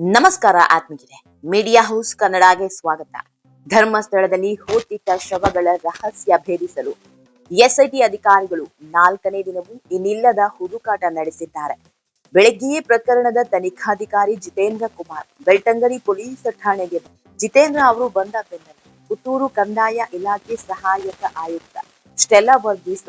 ನಮಸ್ಕಾರ ಆತ್ಮೀಯರೇ. Media house ಕನ್ನಡಗೆ ಸ್ವಾಗತ. ಧರ್ಮಸ್ಥಳದಲ್ಲಿ ಹೂತಿಟ್ಟ ಶವಗಳ ರಹಸ್ಯ ಭೇದಿಸಲು ಎಸ್ಐಟಿ ಅಧಿಕಾರಿಗಳು ನಾಲ್ಕನೇ ದಿನವೂ ಇನ್ನಿಲ್ಲದ ಹುಡುಕಾಟ ನಡೆಸಿದ್ದಾರೆ. ಬೆಳಗ್ಗೆಯೇ ಪ್ರಕರಣದ ತನಿಖಾಧಿಕಾರಿ ಜಿತೇಂದ್ರ ಕುಮಾರ್ ಬೆಳ್ತಂಗಡಿ ಪೊಲೀಸ್ ಠಾಣೆಗೆ ಜಿತೇಂದ್ರ ಅವರು ಬಂದ ಬೆನ್ನಲ್ಲೇ ಪುತ್ತೂರು ಕಂದಾಯ ಇಲಾಖೆ ಸಹಾಯಕ ಆಯುಕ್ತ ಸ್ಟೆಲ್ಲಾ ವರ್ಗೀಸ್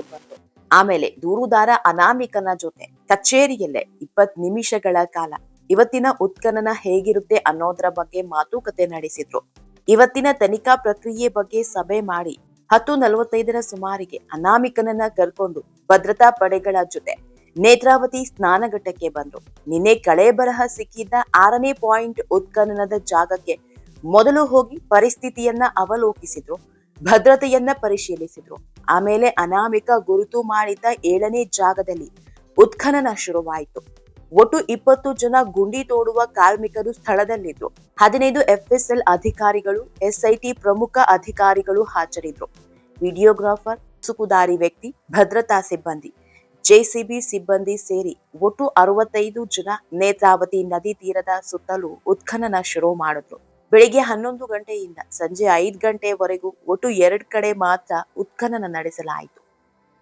ಆಮೇಲೆ ದೂರುದಾರ ಅನಾಮಿಕನ ಜೊತೆ ಕಚೇರಿಯಲ್ಲೇ ಇಪ್ಪತ್ ನಿಮಿಷಗಳ ಕಾಲ ಇವತ್ತಿನ ಉತ್ಖನನ ಹೇಗಿರುತ್ತೆ ಅನ್ನೋದ್ರ ಬಗ್ಗೆ ಮಾತುಕತೆ ನಡೆಸಿದ್ರು. ಇವತ್ತಿನ ತನಿಖಾ ಪ್ರಕ್ರಿಯೆ ಬಗ್ಗೆ ಸಭೆ ಮಾಡಿ ಹತ್ತು ನಲವತ್ತೈದರ ಸುಮಾರಿಗೆ ಅನಾಮಿಕನನ್ನ ಕರ್ಕೊಂಡು ಭದ್ರತಾ ಪಡೆಗಳ ಜೊತೆ ನೇತ್ರಾವತಿ ಸ್ನಾನಘಟ್ಟಕ್ಕೆ ಬಂದ್ರು. ನಿನ್ನೆ ಕಳೆ ಬರಹ ಸಿಕ್ಕಿದ್ದ ಆರನೇ ಪಾಯಿಂಟ್ ಉತ್ಖನನದ ಜಾಗಕ್ಕೆ ಮೊದಲು ಹೋಗಿ ಪರಿಸ್ಥಿತಿಯನ್ನ ಅವಲೋಕಿಸಿದ್ರು, ಭದ್ರತೆಯನ್ನ ಪರಿಶೀಲಿಸಿದ್ರು. ಆಮೇಲೆ ಅನಾಮಿಕ ಗುರುತು ಮಾಡಿದ್ದ ಏಳನೇ ಜಾಗದಲ್ಲಿ ಉತ್ಖನನ ಶುರುವಾಯಿತು. ಒಟ್ಟು ಇಪ್ಪತ್ತು ಜನ ಗುಂಡಿ ತೋಡುವ ಕಾರ್ಮಿಕರು ಸ್ಥಳದಲ್ಲಿದ್ರು. ಹದಿನೈದು ಎಫ್ಎಸ್ಎಲ್ ಅಧಿಕಾರಿಗಳು ಎಸ್ಐಟಿ ಪ್ರಮುಖ ಅಧಿಕಾರಿಗಳು ಹಾಜರಿದ್ರು. ವಿಡಿಯೋಗ್ರಾಫರ್, ಸುಕುದಾರಿ ವ್ಯಕ್ತಿ, ಭದ್ರತಾ ಸಿಬ್ಬಂದಿ. ಜೆಸಿಬಿ ಸಿಬ್ಬಂದಿ ಸೇರಿ ಒಟ್ಟು ಅರವತ್ತೈದು ಜನ ನೇತ್ರಾವತಿ ನದಿ ತೀರದ ಸುತ್ತಲೂ ಉತ್ಖನನ ಶುರು ಮಾಡಿದ್ರು. ಬೆಳಿಗ್ಗೆ ಹನ್ನೊಂದು ಗಂಟೆಯಿಂದ ಸಂಜೆ ಐದು ಗಂಟೆವರೆಗೂ ಒಟ್ಟು ಎರಡು ಕಡೆ ಮಾತ್ರ ಉತ್ಖನನ ನಡೆಸಲಾಯಿತು.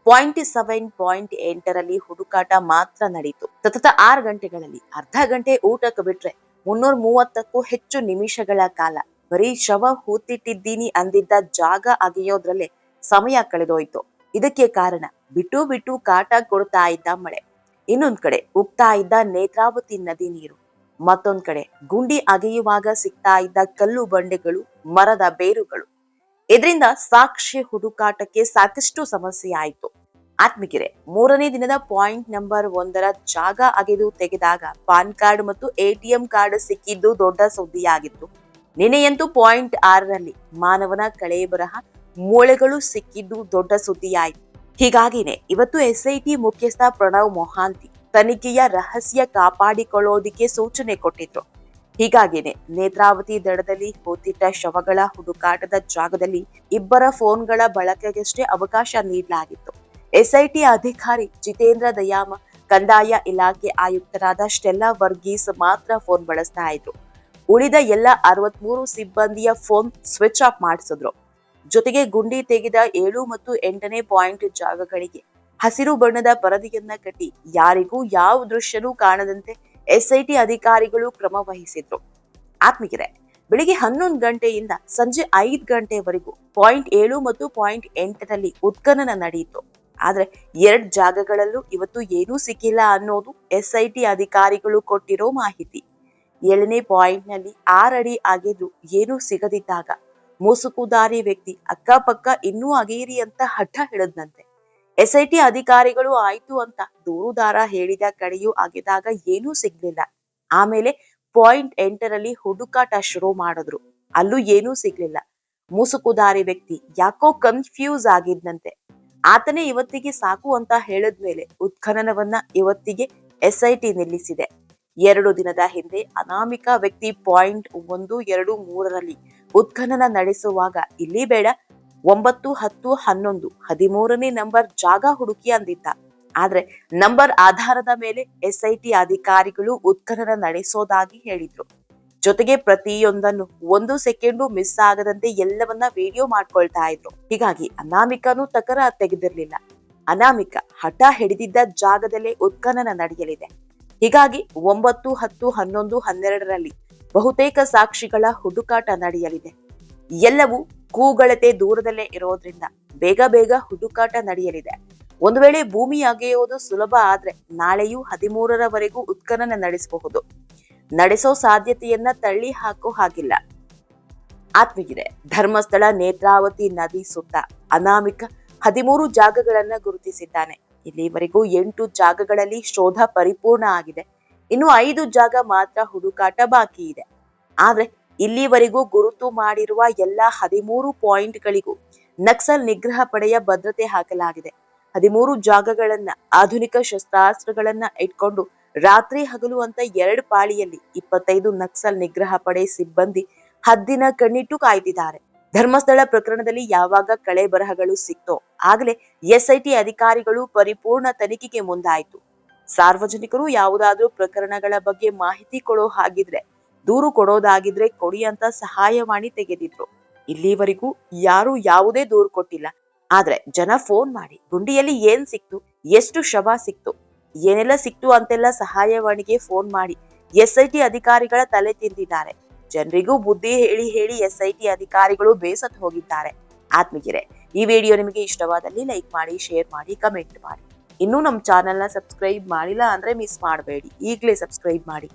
ಪಾಯಿಂಟ್ ಸೆವೆನ್ ಪಾಯಿಂಟ್ ಎಂಟರಲ್ಲಿ ಹುಡುಕಾಟ ಮಾತ್ರ ನಡೆಯಿತು ಸತತ ಆರು ಗಂಟೆಗಳಲ್ಲಿ ಅರ್ಧ ಗಂಟೆ ಊಟಕ್ಕೆ ಬಿಟ್ರೆ ಮುನ್ನೂರ ಮೂವತ್ತಕ್ಕೂ ಹೆಚ್ಚು ನಿಮಿಷಗಳ ಕಾಲ ಬರೀ ಶವ ಹೂತಿಟ್ಟಿದ್ದೀನಿ ಅಂದಿದ್ದ ಜಾಗ ಅಗೆಯೋದ್ರಲ್ಲೇ ಸಮಯ ಕಳೆದೋಯ್ತು. ಇದಕ್ಕೆ ಕಾರಣ ಬಿಟ್ಟು ಬಿಟ್ಟು ಕಾಟ ಕೊಡ್ತಾ ಇದ್ದ ಮಳೆ. ಇನ್ನೊಂದ್ ಕಡೆ ಉಗ್ತಾ ಇದ್ದ ನೇತ್ರಾವತಿ ನದಿ ನೀರು. ಮತ್ತೊಂದ್ ಕಡೆ ಗುಂಡಿ ಅಗೆಯುವಾಗ ಸಿಗ್ತಾ ಇದ್ದ ಕಲ್ಲು ಬಂಡೆಗಳು, ಮರದ ಬೇರುಗಳು. ಇದರಿಂದ ಸಾಕ್ಷಿ ಹುಡುಕಾಟಕ್ಕೆ ಸಾಕಷ್ಟು ಸಮಸ್ಯೆ ಆಯಿತು. ಆತ್ಮಿಕಿರೆ, ಮೂರನೇ ದಿನದ ಪಾಯಿಂಟ್ ನಂಬರ್ ಒಂದರ ಜಾಗ ಅಗೆದು ತೆಗೆದಾಗ ಪಾನ್ ಕಾರ್ಡ್ ಮತ್ತು ಎಟಿಎಂ ಕಾರ್ಡ್ ಸಿಕ್ಕಿದ್ದು ದೊಡ್ಡ ಸುದ್ದಿಯಾಗಿತ್ತು. ನಿನ್ನೆಯಂತೂ ಪಾಯಿಂಟ್ ಆರರಲ್ಲಿ ಮಾನವನ ಕಳೆ ಬರಹ, ಮೂಳೆಗಳು ಸಿಕ್ಕಿದ್ದು ದೊಡ್ಡ ಸುದ್ದಿಯಾಯಿತು. ಹೀಗಾಗಿನೇ ಇವತ್ತು ಎಸ್ಐಟಿ ಮುಖ್ಯಸ್ಥ ಪ್ರಣವ್ ಮೊಹಾಂತಿ ತನಿಖೆಯ ರಹಸ್ಯ ಕಾಪಾಡಿಕೊಳ್ಳೋದಿಕ್ಕೆ ಸೂಚನೆ ಕೊಟ್ಟಿದ್ರು. ಹೀಗಾಗಿನೇ ನೇತ್ರಾವತಿ ದಡದಲ್ಲಿ ಹೋತಿಟ್ಟ ಶವಗಳ ಹುಡುಕಾಟದ ಜಾಗದಲ್ಲಿ ಇಬ್ಬರ ಫೋನ್ಗಳ ಬಳಕೆಗಷ್ಟೇ ಅವಕಾಶ ನೀಡಲಾಗಿತ್ತು. ಎಸ್ಐಟಿ ಅಧಿಕಾರಿ ಜಿತೇಂದ್ರ ದಯಾಮ, ಕಂದಾಯ ಇಲಾಖೆ ಆಯುಕ್ತರಾದ ಸ್ಟೆಲ್ಲಾ ವರ್ಗೀಸ್ ಮಾತ್ರ ಫೋನ್ ಬಳಸ್ತಾ ಇದ್ರು ಉಳಿದ ಎಲ್ಲ ಅರವತ್ಮೂರು ಸಿಬ್ಬಂದಿಯ ಫೋನ್ ಸ್ವಿಚ್ ಆಫ್ ಮಾಡಿಸಿದ್ರು. ಜೊತೆಗೆ ಗುಂಡಿ ತೆಗೆದ ಏಳು ಮತ್ತು ಎಂಟನೇ ಪಾಯಿಂಟ್ ಜಾಗಗಳಿಗೆ ಹಸಿರು ಬಣ್ಣದ ಪರದೆಯನ್ನ ಕಟ್ಟಿ ಯಾರಿಗೂ ಯಾವ ದೃಶ್ಯನೂ ಕಾಣದಂತೆ ಎಸ್ಐಟಿ ಅಧಿಕಾರಿಗಳು ಕ್ರಮ ವಹಿಸಿದ್ರು. ಆತ್ಮಗಿರೆ ಬೆಳಿಗ್ಗೆ ಹನ್ನೊಂದು ಗಂಟೆಯಿಂದ ಸಂಜೆ ಐದು ಗಂಟೆವರೆಗೂ ಪಾಯಿಂಟ್ ಏಳು ಮತ್ತು ಪಾಯಿಂಟ್ ಎಂಟರಲ್ಲಿ ಉತ್ಖನನ ನಡೆಯಿತು. ಆದ್ರೆ ಎರಡ್ ಜಾಗಗಳಲ್ಲೂ ಇವತ್ತು ಏನೂ ಸಿಕ್ಕಿಲ್ಲ ಅನ್ನೋದು ಎಸ್ಐಟಿ ಅಧಿಕಾರಿಗಳು ಕೊಟ್ಟಿರೋ ಮಾಹಿತಿ. ಏಳನೇ ಪಾಯಿಂಟ್ನಲ್ಲಿ ಆರಡಿ ಆಗಿದ್ರು ಏನೂ ಸಿಗದಿದ್ದಾಗ ಮೂಸುಕುದಾರಿ ವ್ಯಕ್ತಿ ಅಕ್ಕಪಕ್ಕ ಇನ್ನೂ ಅಗೇರಿ ಅಂತ ಹಠ ಹಿಡದ್ನಂತೆ ಟಿ ಅಧಿಕಾರಿಗಳು ಆಯ್ತು ಅಂತ ದೂರುದಾರ ಹೇಳಿದ ಕಡೆಯೂ ಆಗಿದಾಗ ಏನೂ ಸಿಗ್ಲಿಲ್ಲ. ಆಮೇಲೆ ಪಾಯಿಂಟ್ ಎಂಟರಲ್ಲಿ ಹುಡುಕಾಟ ಶುರು ಮಾಡಿದ್ರು. ಅಲ್ಲೂ ಏನೂ ಸಿಗ್ಲಿಲ್ಲ. ಮೂಸುಕುದಾರಿ ವ್ಯಕ್ತಿ ಯಾಕೋ ಕನ್ಫ್ಯೂಸ್ ಆಗಿದ್ನಂತೆ. ಆತನೇ ಇವತ್ತಿಗೆ ಸಾಕು ಅಂತ ಹೇಳಿದ್ಮೇಲೆ ಉತ್ಖನನವನ್ನ ಇವತ್ತಿಗೆ ಎಸ್ಐಟಿ ನಿಲ್ಲಿಸಿದೆ. ಎರಡು ದಿನದ ಹಿಂದೆ ಅನಾಮಿಕ ವ್ಯಕ್ತಿ ಪಾಯಿಂಟ್ ಒಂದು, ಎರಡು, ಮೂರರಲ್ಲಿ ಉತ್ಖನನ ನಡೆಸುವಾಗ ಇಲ್ಲಿ ಬೇಡ, ಒಂಬತ್ತು, ಹತ್ತು, ಹನ್ನೊಂದು, ಹದಿಮೂರನೇ ನಂಬರ್ ಜಾಗ ಹುಡುಕಿ ಅಂದಿದ್ದ. ಆದ್ರೆ ನಂಬರ್ ಆಧಾರದ ಮೇಲೆ ಎಸ್ಐಟಿ ಅಧಿಕಾರಿಗಳು ಉತ್ಖನನ ನಡೆಸೋದಾಗಿ ಹೇಳಿದ್ರು. ಜೊತೆಗೆ ಪ್ರತಿಯೊಂದನ್ನು ಒಂದು ಸೆಕೆಂಡು ಮಿಸ್ ಆಗದಂತೆ ಎಲ್ಲವನ್ನ ವಿಡಿಯೋ ಮಾಡ್ಕೊಳ್ತಾ ಇದ್ರು. ಹೀಗಾಗಿ ಅನಾಮಿಕನು ತಕರ ತೆಗೆದಿರ್ಲಿಲ್ಲ. ಅನಾಮಿಕ ಹಠ ಹಿಡಿದಿದ್ದ ಜಾಗದಲ್ಲೇ ಉತ್ಖನನ ನಡೆಯಲಿದೆ. ಹೀಗಾಗಿ ಒಂಬತ್ತು, ಹತ್ತು, ಹನ್ನೊಂದು, ಹನ್ನೆರಡರಲ್ಲಿ ಬಹುತೇಕ ಸಾಕ್ಷಿಗಳ ಹುಡುಕಾಟ ನಡೆಯಲಿದೆ. ಎಲ್ಲವೂ ಕೂಗಳತೆ ದೂರದಲ್ಲೇ ಇರೋದ್ರಿಂದ ಬೇಗ ಬೇಗ ಹುಡುಕಾಟ ನಡೆಯಲಿದೆ. ಒಂದು ವೇಳೆ ಭೂಮಿ ಅಗೆಯೋದು ಸುಲಭ ಆದ್ರೆ ನಾಳೆಯೂ ಹದಿಮೂರರವರೆಗೂ ಉತ್ಖನನ ನಡೆಸಬಹುದು. ನಡೆಸೋ ಸಾಧ್ಯತೆಯನ್ನ ತಳ್ಳಿ ಹಾಕೋ ಹಾಗಿಲ್ಲ. ಆತ್ಮಗಿದೆ ಧರ್ಮಸ್ಥಳ ನೇತ್ರಾವತಿ ನದಿ ಸುತ್ತ ಅನಾಮಿಕ ಹದಿಮೂರು ಜಾಗಗಳನ್ನ ಗುರುತಿಸಿದ್ದಾನೆ. ಇಲ್ಲಿವರೆಗೂ ಎಂಟು ಜಾಗಗಳಲ್ಲಿ ಶೋಧ ಪರಿಪೂರ್ಣ ಆಗಿದೆ. ಇನ್ನು ಐದು ಜಾಗ ಮಾತ್ರ ಹುಡುಕಾಟ ಬಾಕಿ ಇದೆ. ಆದ್ರೆ, ಇಲ್ಲಿವರೆಗೂ ಗುರುತು ಮಾಡಿರುವ ಎಲ್ಲಾ ಹದಿಮೂರು ಪಾಯಿಂಟ್ಗಳಿಗೂ ನಕ್ಸಲ್ ನಿಗ್ರಹ ಪಡೆಯ ಭದ್ರತೆ ಹಾಕಲಾಗಿದೆ. ಹದಿಮೂರು ಜಾಗಗಳನ್ನ, ಆಧುನಿಕ ಶಸ್ತ್ರಾಸ್ತ್ರಗಳನ್ನ ಇಟ್ಕೊಂಡು ರಾತ್ರಿ ಹಗಲು ಅಂತ ಎರಡು ಪಾಳಿಯಲ್ಲಿ ಇಪ್ಪತ್ತೈದು ನಕ್ಸಲ್ ನಿಗ್ರಹ ಪಡೆ ಸಿಬ್ಬಂದಿ ಹದ್ದಿನ ಕಣ್ಣಿಟ್ಟು ಕಾಯ್ದಿದ್ದಾರೆ ಧರ್ಮಸ್ಥಳ ಪ್ರಕರಣದಲ್ಲಿ ಯಾವಾಗ ಕಳೆ ಬರಹಗಳು ಸಿಕ್ತೋ ಆಗಲೇ ಎಸ್ಐಟಿ ಅಧಿಕಾರಿಗಳು ಪರಿಪೂರ್ಣ ತನಿಖೆಗೆ ಮುಂದಾಯಿತು. ಸಾರ್ವಜನಿಕರು ಯಾವುದಾದ್ರೂ ಪ್ರಕರಣಗಳ ಬಗ್ಗೆ ಮಾಹಿತಿ ಕೊಡೋ ಹಾಗಿದ್ರೆ, ದೂರು ಕೊಡೋದಾಗಿದ್ರೆ ಕೊಡಿ ಅಂತ ಸಹಾಯವಾಣಿ ತೆಗೆದಿದ್ರು. ಇಲ್ಲಿವರೆಗೂ ಯಾರು ಯಾವುದೇ ದೂರು ಕೊಟ್ಟಿಲ್ಲ. ಆದ್ರೆ ಜನ ಫೋನ್ ಮಾಡಿ, ಗುಂಡಿಯಲ್ಲಿ ಏನ್ ಸಿಕ್ತು? ಎಷ್ಟು ಶವ ಸಿಕ್ತು? ಏನೆಲ್ಲ ಸಿಕ್ತು ಅಂತೆಲ್ಲ ಸಹಾಯವಾಣಿಗೆ ಫೋನ್ ಮಾಡಿ. ಎಸ್ಐಟಿ ಅಧಿಕಾರಿಗಳ ತಲೆ ತಿಂದಿದ್ದಾರೆ. ಜನರಿಗೂ ಬುದ್ಧಿ ಹೇಳಿ ಹೇಳಿ ಎಸ್ಐಟಿ ಅಧಿಕಾರಿಗಳು ಬೇಸತ್ ಹೋಗಿದ್ದಾರೆ. ಆತ್ಮಗಿರೆ ಈ ವಿಡಿಯೋ ನಿಮಗೆ ಇಷ್ಟವಾದಲ್ಲಿ ಲೈಕ್ ಮಾಡಿ, ಶೇರ್ ಮಾಡಿ, ಕಮೆಂಟ್ ಮಾಡಿ. ಇನ್ನೂ ನಮ್ಮ ಚಾನೆಲ್ನ ಸಬ್ಸ್ಕ್ರೈಬ್ ಮಾಡಿಲ್ಲ ಅಂದ್ರೆ ಮಿಸ್ ಮಾಡಬೇಡಿ. ಈಗಲೇ ಸಬ್ಸ್ಕ್ರೈಬ್ ಮಾಡಿ.